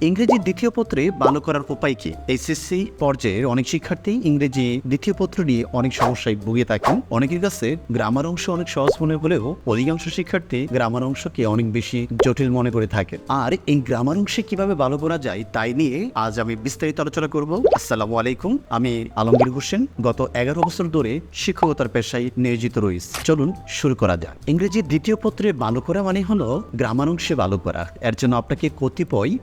ইংরেজি দ্বিতীয় পত্রে ভালো করার উপায় কি? এইচএসসি পর্যায়ের অনেক শিক্ষার্থী ইংরেজি দ্বিতীয় পত্র নিয়ে অনেক সমস্যায় ভুগে থাকেন। অনেকের কাছে গ্রামার অংশ অনেক সহজ মনে হলেও অধিকাংশ শিক্ষার্থী গ্রামার অংশকে অনেক বেশি জটিল মনে করে থাকে। আর এই গ্রামার অংশে কীভাবে ভালো করা যায় তাই নিয়ে আজ আমি বিস্তারিত আলোচনা করব। আসসালামু আলাইকুম, আমি আলমগীর হোসেন। গত এগারো বছর ধরে শিক্ষকতার পেশায় নিয়োজিত রয়েছে। চলুন শুরু করা যাক। ইংরেজি দ্বিতীয় পত্রে ভালো করা মানে হলো গ্রামার অংশে ভালো করা। এর জন্য আপনাকে কতিপয়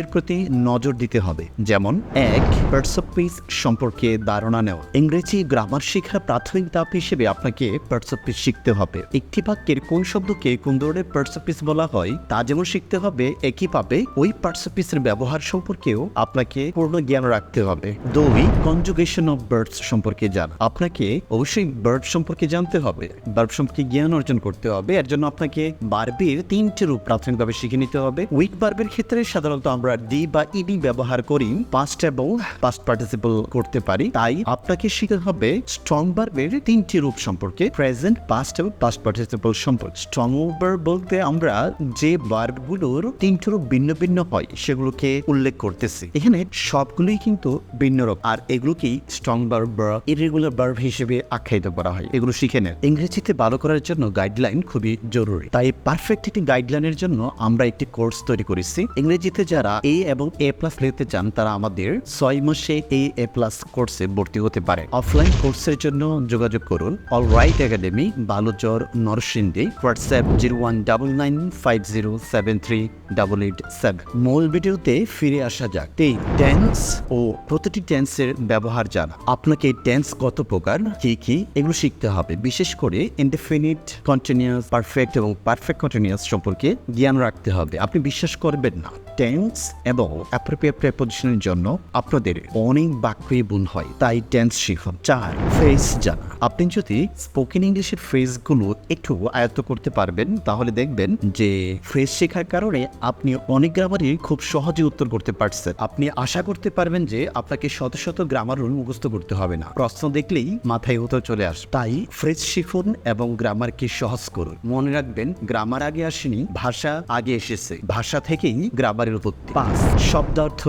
বিষয়ের প্রতি নজর দিতে হবে। যেমন, এক পার্সপিস সম্পর্কে ধারণা নেওয়া। ইংরেজি গ্রামার শেখার প্রাথমিক ধাপ হিসেবে আপনাকে পার্সপিস শিখতে হবে। একটি বাক্যের কোন শব্দকে কোন ধরনের পার্সপিস বলা হয়, তা যেমন শিখতে হবে একইভাবে ওই পার্সপিসের ব্যবহার সম্পর্কেও আপনাকে পূর্ণ জ্ঞান রাখতে হবে। দুই কনজুগেশন অফ বার্ডস সম্পর্কে জানা। আপনাকে অবশ্যই বার্ড সম্পর্কে জানতে হবে। বার্ড সম্পর্কে জ্ঞান অর্জন করতে হবে। এর জন্য আপনাকে বার্বের তিনটি রূপ প্রাথমিকভাবে শিখে নিতে হবে। উইক বার্বের ক্ষেত্রে সাধারণত আমরা ডি বা ইডি ব্যবহার করি পাস্ট এবং পাস্ট পার্টিসিপল করতে পারি। তাই আপনাকে শিখতে হবে স্ট্রং বার্বের তিনটি রূপ সম্পর্কে প্রেজেন্ট পাস্ট এবং পাস্ট পার্টিসিপল সম্পর্কে। স্ট্রং ভার্ব বলতে আমরা যে বার্বগুলোর তিনটি রূপ ভিন্ন ভিন্ন হয়, সেগুলোকে উল্লেখ করতেছি। এখানে সবগুলোই কিন্তু ভিন্ন রূপ, আর এগুলোকেই স্ট্রং বার্ব বা ইরেগুলার বার্ব হিসেবে আখ্যায়িত করা হয়। এগুলো শিখে নেন। ইংরেজিতে ভালো করার জন্য গাইডলাইন খুবই জরুরি। তাই পারফেক্ট একটি গাইডলাইনের জন্য আমরা একটি কোর্স তৈরি করেছি। ইংরেজিতে যারা এ এবং এ প্লাস নিতে চান তারা আমাদের ছয় মাসে এ এ প্লাস কোর্সে ভর্তি হতে পারে। অফলাইন কোর্সের জন্য যোগাযোগ করুন। All right academy Baluchar, Narsingdi WhatsApp zero one double nine five zero seven three double eight seven মূল ভিডিওতে ফিরে আসা যাক। এই টেন্স ও প্রতিটি টেন্সের ব্যবহার জানা। আপনাকে টেন্স কত প্রকার, কি কি, এগুলো শিখতে হবে। বিশেষ করে ইনডেফিনিট কন্টিনিউয়াস পারফেক্ট এবং পারফেক্ট কন্টিনিউয়াস সম্পর্কে জ্ঞান রাখতে হবে। আপনি বিশ্বাস করবেন না। টেন্স এবং অ্যাপ্রোপ্রিয়েট প্রেপোজিশনের জন্য আপনাদের অনেক বাক্যই ভুল হয়। তাই টেন্স শিখুন। চার ফ্রেজ জানা। আপনি যদি স্পোকেন ইংলিশের ফ্রেজগুলো একটু আয়ত্ত করতে পারবেন, তাহলে দেখবেন যে ফ্রেজ শেখার কারণে আপনি অনেক গ্রামারই খুব সহজে উত্তর করতে পারছেন। আপনি আশা করতে পারবেন যে আপনাকে শত শত গ্রামার রুল মুখস্থ করতে হবে না। প্রশ্ন দেখলেই মাথায় উত্তর চলে আসবে। তাই ফ্রেজ শিখুন এবং গ্রামারকে সহজ করুন। মনে রাখবেন গ্রামার আগে আসেনি, ভাষা আগে এসেছে। ভাষা থেকেই গ্রামারের উৎপত্তি। পাঁচ শব্দার্থ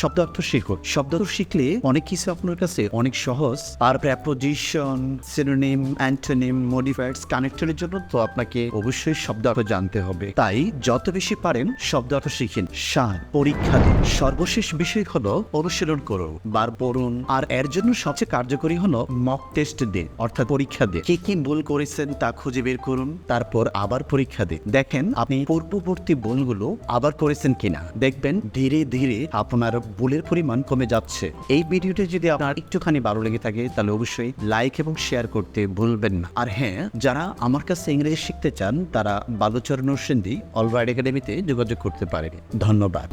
শব্দার্থ শব্দার্থ শিখলে অনেক কিছু আপনার কাছে অনেক সহজ। আর সিনোনিম অ্যান্টোনিম জন্য তো আপনাকে অবশ্যই শব্দার্থ জানতে হবে। তাই যত বেশি পারেন, শব্দার্থ শিখেন। সার, পরীক্ষা দিন। সর্বশেষ বিষয় হলো অনুশীলন করুন বার পড়ুন। আর এর জন্য সবচেয়ে কার্যকরী হলো মক টেস্ট দিন, অর্থাৎ পরীক্ষা দিন। কি কি ভুল করেছেন তা খুঁজে বের করুন। তারপর আবার পরীক্ষা দিন। দেখেন, আপনি পূর্ববর্তী ভুলগুলো আবার করেছেন কিনা। দেখবেন ধীরে ধীরে আপনার বুলের পরিমাণ কমে যাচ্ছে। এই ভিডিওটি যদি আপনার একটুখানি ভালো লেগে থাকে, তাহলে অবশ্যই লাইক এবং শেয়ার করতে ভুলবেন না। আর হ্যাঁ যারা আমার কাছে ইংরেজি শিখতে চান, তারা বালুচরণ সিন্ধি অলরাইড একাডেমিতে যোগাযোগ করতে পারেন। ধন্যবাদ।